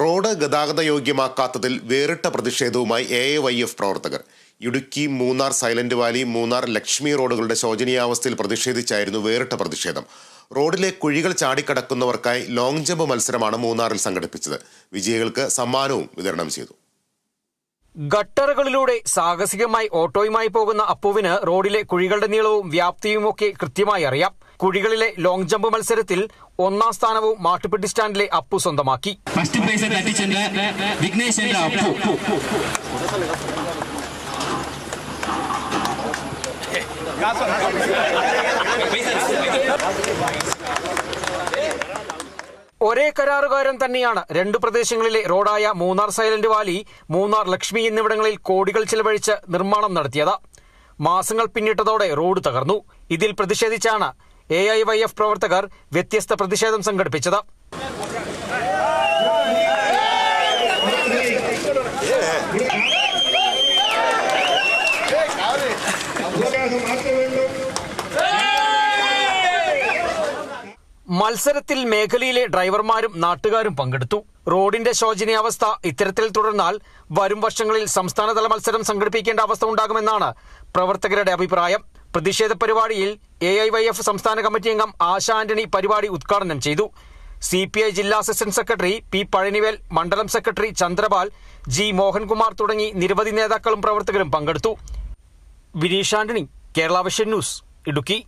Road ഗതാഗത യോഗ്യമാക്കാത്തതിൽ വേറിട്ട പ്രതിഷേധവുമായി എ എ വൈ എഫ് പ്രവർത്തകർ. ഇടുക്കി മൂന്നാർ സൈലന്റ് വാലി മൂന്നാർ ലക്ഷ്മി റോഡുകളുടെ ശോചനീയാവസ്ഥയിൽ പ്രതിഷേധിച്ചായിരുന്നു വേറിട്ട പ്രതിഷേധം. റോഡിലെ കുഴികൾ ചാടിക്കടക്കുന്നവർക്കായി ലോങ് ജമ്പ് മത്സരമാണ് മൂന്നാറിൽ സംഘടിപ്പിച്ചത്. വിജയികൾക്ക് സമ്മാനവും വിതരണം ചെയ്തു. ഗട്ടറുകളിലൂടെ സാഹസികമായി ഓട്ടോയുമായി പോകുന്ന അപ്പുവിന് റോഡിലെ കുഴികളുടെ നീളവും വ്യാപ്തിയുമൊക്കെ കൃത്യമായി അറിയാം. കുഴികളിലെ ലോങ് ജമ്പ് മത്സരത്തിൽ ഒന്നാം സ്ഥാനവും മാട്ടുപ്പെട്ടി സ്റ്റാൻഡിലെ അപ്പു സ്വന്തമാക്കി. ഫസ്റ്റ് അപ്പു ഒരേ കരാറുകാരൻ തന്നെയാണ് രണ്ടു പ്രദേശങ്ങളിലെ റോഡായ മൂന്നാർ സൈലന്റ് വാലി മൂന്നാർ ലക്ഷ്മി എന്നിവിടങ്ങളിൽ കോടികൾ ചിലവഴിച്ച് നിർമ്മാണം നടത്തിയത്. മാസങ്ങൾ പിന്നിട്ടതോടെ റോഡ് തകർന്നു. ഇതിൽ പ്രതിഷേധിച്ചാണ് എ ഐ വൈ എഫ് പ്രവർത്തകർ വ്യത്യസ്ത പ്രതിഷേധം സംഘടിപ്പിച്ചത്. മത്സരത്തിൽ മേഖലയിലെ ഡ്രൈവർമാരും നാട്ടുകാരും പങ്കെടുത്തു. റോഡിന്റെ ശോചനീയാവസ്ഥ ഇത്തരത്തിൽ തുടർന്നാൽ വരും വർഷങ്ങളിൽ സംസ്ഥാനതല മത്സരം സംഘടിപ്പിക്കേണ്ട അവസ്ഥ ഉണ്ടാകുമെന്നാണ് പ്രവർത്തകരുടെ അഭിപ്രായം. പ്രതിഷേധ പരിപാടിയിൽ എ ഐ വൈ എഫ് സംസ്ഥാന കമ്മിറ്റി അംഗം ആശാ ആന്റണി പരിപാടി ഉദ്ഘാടനം ചെയ്തു. സി പി ഐ ജില്ലാ അസിസ്റ്റന്റ് സെക്രട്ടറി പി പഴനിവേൽ മണ്ഡലം സെക്രട്ടറി ചന്ദ്രപാൽ ജി മോഹൻകുമാർ തുടങ്ങി നിരവധി നേതാക്കളും പ്രവർത്തകരും പങ്കെടുത്തു. Vineesh Antony Kerala vision news Idukki.